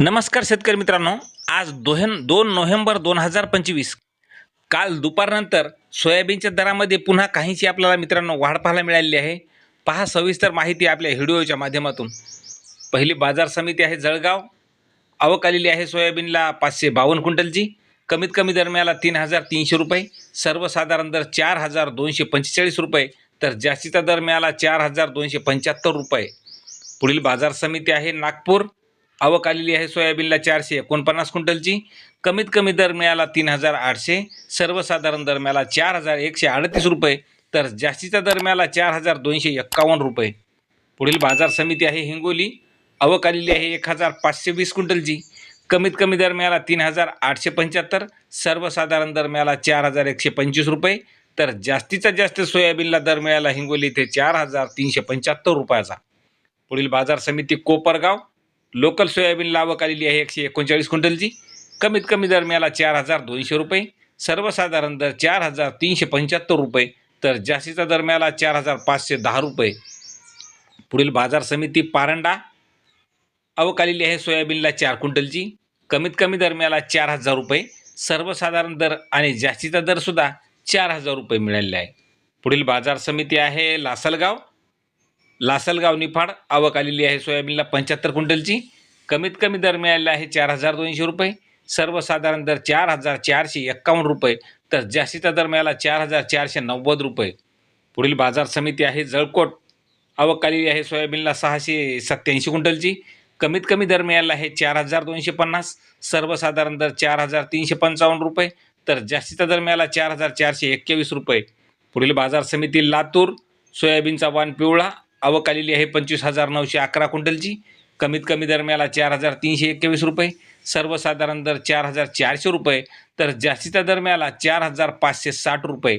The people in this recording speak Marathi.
नमस्कार शेतकरी मित्रांनो. आज दोहेन दोन नोव्हेंबर दोन हजार पंचवीस. काल दुपारनंतर सोयाबीनच्या दरामध्ये पुन्हा काहीशी आपल्याला मित्रांनो वाढ पाहायला मिळालेली आहे. पहा सविस्तर माहिती आपल्या व्हिडिओच्या माध्यमातून. पहिली बाजार समिती आहे जळगाव. आवक आलेली आहे सोयाबीनला पाचशे बावन्न क्विंटलची. कमीत कमी दरम्याला तीन हजार तीनशे रुपये. सर्वसाधारण दर चार हजार दोनशे पंचेचाळीस रुपये. तर जास्तीचा दर मिळाला चार हजार दोनशे पंच्याहत्तर रुपये. पुढील बाजार समिती आहे नागपूर. आवक आलेली आहे सोयाबीनला चारशे एकोणपन्नास क्विंटलची. कमीत कमी दर मिळाला तीन हजार आठशे सर्वसाधारण दर मिळाला चार हजार एकशे अडतीस रुपये तर जास्तीचा दर मिळाला चार हजार दोनशे एक्कावन्न रुपये. पुढील बाजार समिती आहे हिंगोली. आवक आलेली आहे एक हजार पाचशे वीस क्विंटलची. कमीत कमी दर मिळाला तीन हजार आठशे पंच्याहत्तर सर्वसाधारण दर मिळाला चार हजार एकशे पंचवीस रुपये तर जास्तीचा जास्त सोयाबीनला दर मिळाला हिंगोली इथे चार हजार तीनशे पंच्याहत्तर रुपयाचा. पुढील बाजार समिती कोपरगाव. लोकल सोयाबीन लावक आलेली आहे एकशे एकोणचाळीस क्विंटलची. कमीत कमी दर मिळाला चार हजार दोनशे रुपये. सर्वसाधारण दर चार हजार तीनशे पंच्याहत्तर रुपये. तर जास्तीचा दर मिळाला चार हजार पाचशे दहा रुपये. पुढील बाजार समिती पारंडा. आवक आलेली आहे सोयाबीनला चार क्विंटलची. कमीत कमी दर मिळाला चार हजार रुपये. सर्वसाधारण दर आणि जास्तीचा दरसुद्धा चार हजार रुपये मिळालेला आहे. पुढील बाजार समिती आहे लासलगाव. लासलगाव निफाड आवक आलेली आहे सोयाबीनला पंच्याहत्तर क्विंटलची. कमीत कमी दर मिळालेला आहे चार हजार दोनशे रुपये. सर्वसाधारण दर चार हजार चारशे एक्कावन्न रुपये. तर जास्तीचा दर मिळाला चार हजार चारशे नव्वद रुपये. पुढील बाजार समिती आहे जळकोट. आवक आलेली आहे सोयाबीनला सहाशे सत्याऐंशी क्विंटलची. कमीत कमी दर मिळाला आहे चार हजार दोनशे पन्नास. सर्वसाधारण दर चार हजार तीनशे पंचावन्न रुपये. तर जास्तीचा दर मिळाला चार हजार चारशे एक्केवीस रुपये. पुढील बाजार समिती लातूर. सोयाबीनचा वाण पिवळा. आवक आलेली आहे पंचवीस हजार नऊशे अकरा क्विंटलची. कमीत कमी दरम्याला चार हजार तीनशे एक्केवीस रुपये. सर्वसाधारण दर चार हजार चारशे रुपये. तर जास्तीचा दर मिळाला चार हजार पाचशे साठ रुपये.